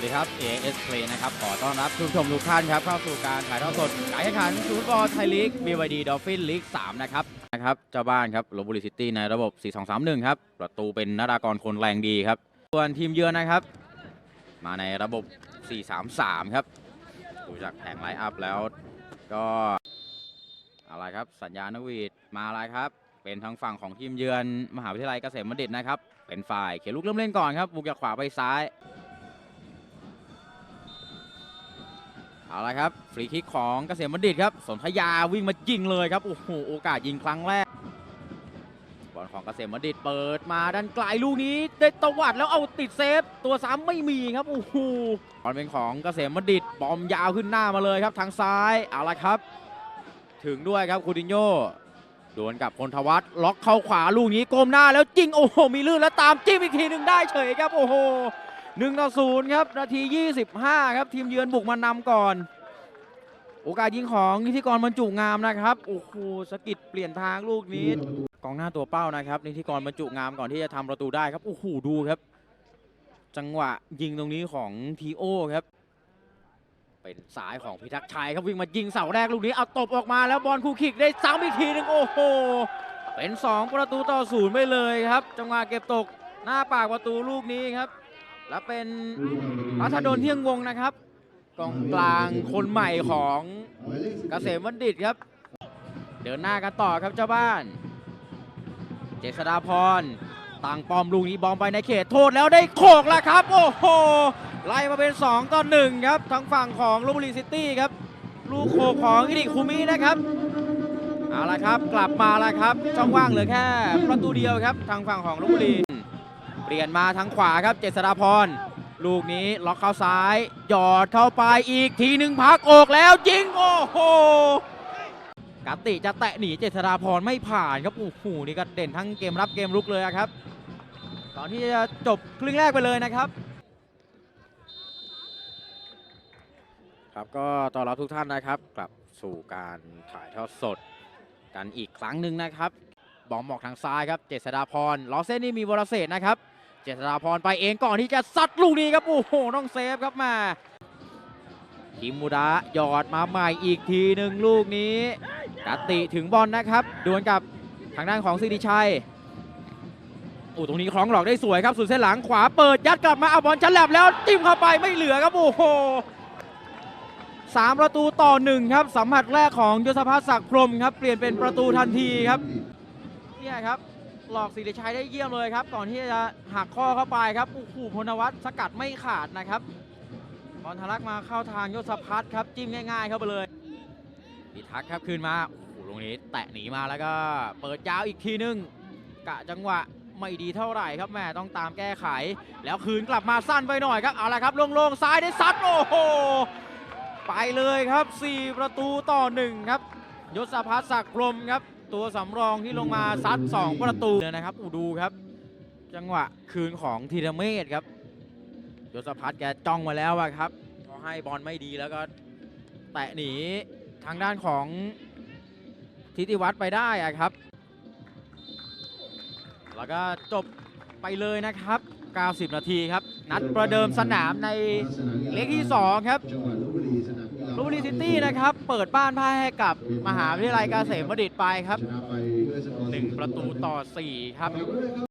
วัสดีครับ AS Play นะครับ ขอต้อนรับทุกผู้ชมทุกท่านครับ เข้าสู่การถ่ายทอดสดการแข่งขันฟุตบอลไทยลีก BYD Dolphin League 3นะครับ นะครับ เจ้าบ้านครับลบบุรีซิตี้ในระบบ 4-2-3-1 ครับ ประตูเป็นนารากรคนแรงดีครับ ส่วนทีมเยือนนะครับ มาในระบบ 4-3-3 ครับ ดูจากแผงไลน์อัพแล้ว ก็อะไรครับ สัญญาณนวีดมาอะไรครับ เป็นทางฝั่งของทีมเยือนมหาวิทยาลัยเกษมบัณฑิตนะครับ เป็นฝ่ายเขียนลูกเริ่มเล่นก่อนครับบุกจากขวาไปซ้าย เอาละครับฟรีคิกของเกษมบัณฑิตครับสนธยาวิ่งมายิงเลยครับโอ้โหโอกาสยิงครั้งแรกบอลของเกษมบัณฑิตเปิดมาด้านไกลลูกนี้ได้ตวัดแล้วเอาติดเซฟ ตัวซ้ำไม่มีครับโอ้โหบอลเป็นของเกษมบัณฑิตบอมยาวขึ้นหน้ามาเลยครับทางซ้ายเอาละครับ ถึงด้วยครับคูดินโญ่ดวลกับพลทวัฒน์ล็อกเข้าขวาลูกนี้ก้มหน้าแล้วจริงโอ้โหมีลื่นแล้วตามจิ้มอีกทีหนึ่งได้เฉยครับโอ้โห หนึ่งต่อศูนย์ครับ นาที 25 ครับ ทีมเยือนบุกมานำก่อน โอกาสยิงของนิธิกรบรรจุงามนะครับ โอ้โหสกิดเปลี่ยนทางลูกนี้ กองหน้าตัวเป้านะครับนิธิกรบรรจุงามก่อนที่จะทำประตูได้ครับ โอ้โห ดูครับ จังหวะยิงตรงนี้ของทีโอครับ เป็นสายของพิทักษ์ชัยครับวิ่งมายิงเสาแรกลูกนี้ เอาตบออกมาแล้วบอลคู่ขิกได้ซ้ำอีกทีหนึ่งโอ้โห เป็น 2 ประตูต่อศูนย์ไปเลยครับ จังหวะเก็บตกหน้าปากประตูลูกนี้ครับ และเป็นรัชดลเที่ยงวงนะครับกองกลางคนใหม่ของเกษมบัณฑิตครับ เดินหน้ากันต่อครับเจ้าบ้าน เจษฎาพรตั้งปอมลูกนี้บอลไปในเขตโทษแล้วได้โขกแล้วครับ โอ้โหไล่มาเป็น 2 ต่อ 1 ครับทางฝั่งของลบบุรีซิตี้ครับ ลูกโขกของอิริคุมินะครับเอาละครับ กลับมาแล้วครับช่องว่างเหลือแค่ประตูเดียวครับ ทางฝั่งของลบบุรีเปลี่ยนมาทางขวาครับเจษฎาพร ลูกนี้ล็อกเข้าซ้าย หยอดเข้าไปอีกทีหนึ่งพักอกแล้วยิงโอ้โหกติจะแตะหนีเจษฎาพรไม่ผ่านครับโอ้โหนี่ก็เด่นทั้งเกมรับเกมรุกเลยครับตอนที่จะจบครึ่งแรกไปเลยนะครับครับก็ต้อนรับทุกท่านนะครับกลับสู่การถ่ายทอดสดกันอีกครั้งหนึ่งนะครับ บอมออกทางซ้ายครับ เจษฎาพรล้อเส้นนี่มีวรเศษนะครับ เจษฎาพรไปเองก่อนที่จะซัดลูกนี้ครับโอ้โหต้องเซฟครับมาคิมมูดะหยอดมาใหม่อีกทีหนึ่งลูกนี้กติถึงบอลนะครับดวลกับทางด้านของสิริชัยโอ้ตรงนี้คล้องหลอกได้สวยครับสุดเส้นหลังขวาเปิดยัดกลับมาเอาบอลฉลับแล้วจิ้มเข้าไปไม่เหลือครับโอ้โหสามประตูต่อหนึ่งครับสัมผัสแรกของยศพัฒน์ศักดิ์พรมครับเปลี่ยนเป็นประตูทันทีครับเนี่ยครับ หลอกสิริชัยได้เยี่ยมเลยครับ ก่อนที่จะหักข้อเข้าไปครับโอ้โหพลวัตสกัดไม่ขาดนะครับบอลทะลักมาเข้าทางยศพัฒน์ครับจิ้มง่ายๆเข้าไปเลยพิทักษ์ครับคืนมาโอ้โหตรงนี้แตะหนีมาแล้วก็เปิดยาวอีกทีนึงกะจังหวะไม่ดีเท่าไหร่ครับแม่ต้องตามแก้ไข แล้วคืนกลับมาสั้นไปหน่อยครับเอาละครับโล่งๆซ้ายได้ซัดโอ้โหไปเลยครับ 4 ประตูต่อหนึ่งครับยศพัฒน์ศักดิ์พรมครับ ตัวสำรองที่ลงมาซัด 2 ประตูเนี่ยนะครับอูดูครับ จังหวะคืนของธีรเมธครับยศพัฒน์แกจ้องมาแล้วอะครับพอให้บอลไม่ดีแล้วก็แตะหนีทางด้านของทิติวัฒน์ไปได้อะครับ แล้วก็จบไปเลยนะครับ 90 นาทีครับ นัดประเดิมสนามในเล็กที่ 2 ครับ ซิตี้นะครับ เปิดบ้านพ่ายให้กับมหาวิทยาลัยเกษมบัณฑิตไปครับชนะไปด้วยสกอร์1ประตูต่อ 4 ครับฝากไว้ด้วยครับ